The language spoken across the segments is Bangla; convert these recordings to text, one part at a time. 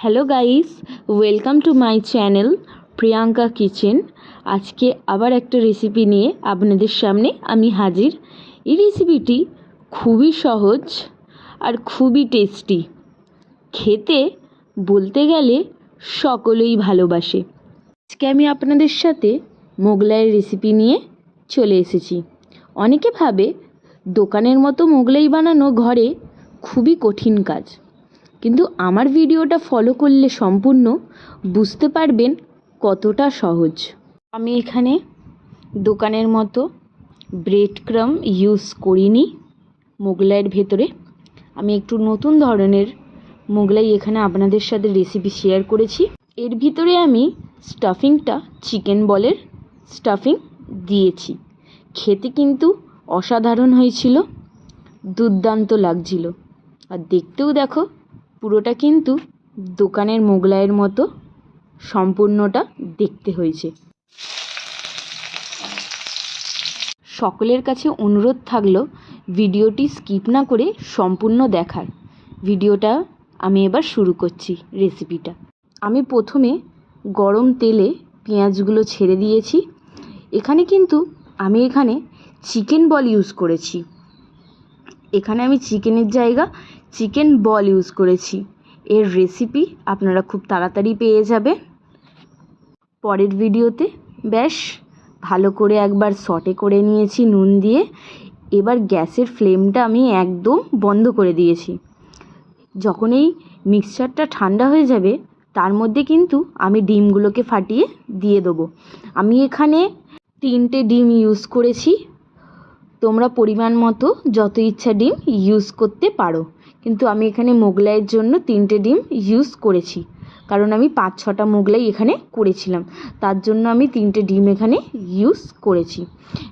Hello guys welcome to my channel Priyanka kitchen আজকে আবার একটা রেসিপি নিয়ে আপনাদের সামনে আমি হাজির। এই রেসিপিটি খুবই সহজ আর খুবই টেস্টি খেতে বলতে গেলে সকলেই ভালোবাসে। আজকে আমি আপনাদের সাথে মোগলাইয়ের রেসিপি নিয়ে চলে এসেছি। অনেকে ভাবে দোকানের মতো মোগলাই বানানো ঘরে খুবই কঠিন কাজ। কিন্তু আমার ভিডিওটা ফলো করলে সম্পূর্ণ বুঝতে পারবেন কতটা সহজ। আমি এখানে দোকানের মতো ব্রেড ক্রাম ইউজ করিনি মোগলাইয়ের ভেতরে। আমি একটু নতুন ধরনের মোগলাই এখানে আপনাদের সাথে রেসিপি শেয়ার করেছি। এর ভিতরে আমি স্টাফিংটা চিকেন বলের স্টাফিং দিয়েছি। খেতে কিন্তু অসাধারণ হয়েছিল, দুর্দান্ত লাগছিল। আর দেখতেও দেখো পুরোটা কিন্তু দোকানের মোগলাইয়ের মতো সম্পূর্ণটা দেখতে হয়েছে। সকলের কাছে অনুরোধ থাকল ভিডিওটি স্কিপ না করে সম্পূর্ণ দেখার। ভিডিওটা আমি এবার শুরু করছি রেসিপিটা। আমি প্রথমে গরম তেলে পেঁয়াজগুলো ছেড়ে দিয়েছি। এখানে কিন্তু আমি এখানে চিকেন বল ইউজ করেছি। এখানে আমি চিকেনের জায়গা চিকেন বল ইউজ করেছি। এর রেসিপি আপনারা খুব তাড়াতাড়ি পেয়ে যাবে পরের ভিডিওতে ব্যাস, ভালো করে একবার সটে করে নিয়েছি নুন দিয়ে। এবার গ্যাসের ফ্লেমটা আমি একদম বন্ধ করে দিয়েছি। যখন এই মিক্সচারটা ঠান্ডা হয়ে যাবে, তার মধ্যে কিন্তু আমি ডিমগুলোকে ফাটিয়ে দিয়ে দেবো। আমি এখানে তিনটে ডিম ইউজ করেছি। তোমরা পরিমাণ মতো যত ইচ্ছা ডিম ইউজ করতে পারো। কিন্তু আমি এখানে মোগলাইয়ের জন্য তিনটে ডিম ইউজ করেছি। কারণ আমি পাঁচ, ছটা মোগলাই এখানে করেছিলাম। তার জন্য আমি তিনটে ডিম এখানে ইউজ করেছি।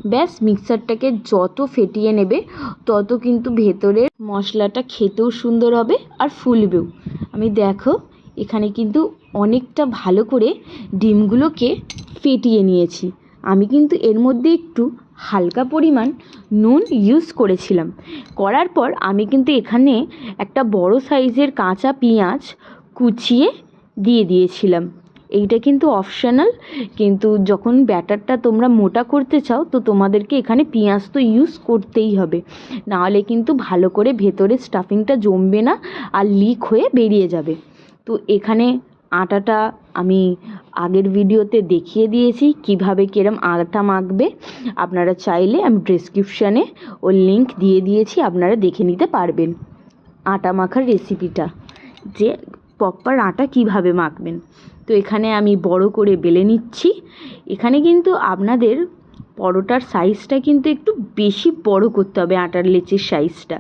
ব্যাস, মিক্সারটাকে যত ফেটিয়ে নেবে, তত কিন্তু ভেতরের মশলাটা খেতেও সুন্দর হবে আর ফুলবেও। আমি দেখো, এখানে কিন্তু অনেকটা ভালো করে ডিমগুলোকে ফেটিয়ে নিয়েছি। আমি কিন্তু এর মধ্যে একটু হালকা পরিমাণ নুন ইউজ করেছিলাম। করার পর আমি কিন্তু এখানে একটা বড় সাইজের কাঁচা পেঁয়াজ কুচিয়ে দিয়ে দিয়েছিলাম। এইটা কিন্তু অপশনাল কিন্তু যখন ব্যাটারটা তোমরা মোটা করতে চাও, তো তোমাদেরকে এখানে পেঁয়াজ তো ইউজ করতেই হবে। নাহলে কিন্তু ভালো করে ভেতরে স্টাফিংটা জমবে না আর লিক হয়ে বেরিয়ে যাবে। তো এখানে আটাটা আমি আগের ভিডিওতে দেখিয়ে দিয়েছি কীভাবে কিরম আটা মাখবে। আপনারা চাইলে আমি ডিসক্রিপশানে ওর লিঙ্ক দিয়ে দিয়েছি, আপনারা দেখে নিতে পারবেন আটা মাখার রেসিপিটা যে প্রপার আটা কীভাবে মাখবেন। তো এখানে আমি বড় করে বেলে নিচ্ছি। এখানে কিন্তু আপনাদের পরোটার সাইজটা কিন্তু একটু বেশি বড় করতে হবে আটার লেচির সাইজটা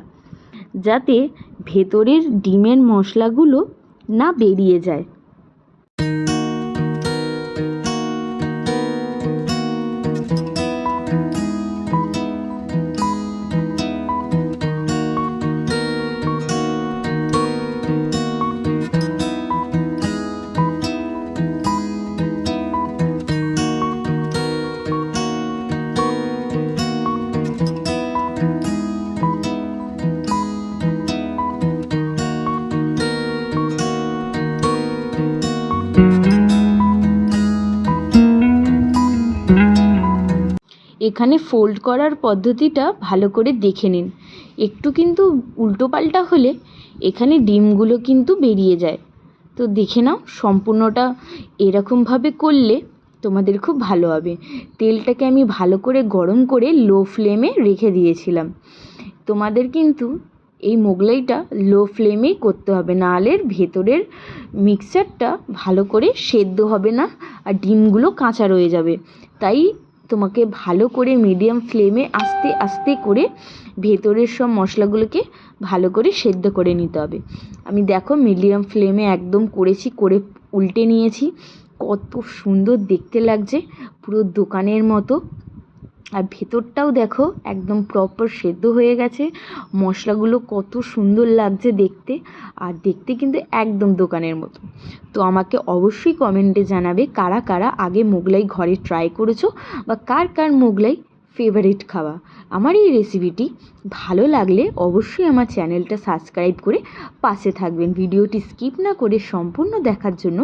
যাতে ভেতরের ডিমের মশলাগুলো না বেরিয়ে যায়। এখানে ফোল্ড করার পদ্ধতিটা ভালো করে দেখে নিন। একটু কিন্তু উল্টোপাল্টা হলে এখানে ডিমগুলো কিন্তু বেরিয়ে যায়। তো দেখে নাও, সম্পূর্ণটা এরকমভাবে করলে তোমাদের খুব ভালো হবে। তেলটাকে আমি ভালো করে গরম করে লো ফ্লেমে রেখে দিয়েছিলাম। তোমাদের কিন্তু এই মোগলাইটা লো ফ্লেমেই করতে হবে, নাহলে ভেতরের মিক্সচারটা ভালো করে সেদ্ধ হবে না আর ডিমগুলো কাঁচা রয়ে যাবে। তাই তোমাকে ভালো করে মিডিয়াম ফ্লেমে আস্তে আস্তে করে ভেতরের সব মশলাগুলোকে ভালো করে সেদ্ধ করে নিতে হবে। আমি দেখো মিডিয়াম ফ্লেমে একদম করেছি, করে উল্টে নিয়েছি। কত সুন্দর দেখতে লাগছে, পুরো দোকানের মতো। আর ভেতরটাও দেখো একদম প্রপার সেদ্ধ হয়ে গেছে। মশলাগুলো কত সুন্দর লাগছে দেখতে আর দেখতে কিন্তু একদম দোকানের মতো। তো আমাকে অবশ্যই কমেন্টে জানাবে কারা কারা আগে মোগলাই ঘরে ট্রাই করেছ বা কার কার মোগলাই ফেভারিট খাওয়া। আমার এই রেসিপিটি ভালো লাগলে অবশ্যই আমার চ্যানেলটা সাবস্ক্রাইব করে পাশে থাকবেন। ভিডিওটি স্কিপ না করে সম্পূর্ণ দেখার জন্য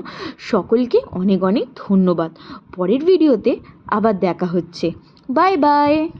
সকলকে অনেক অনেক ধন্যবাদ। পরের ভিডিওতে আবার দেখা হচ্ছে। Bye-bye!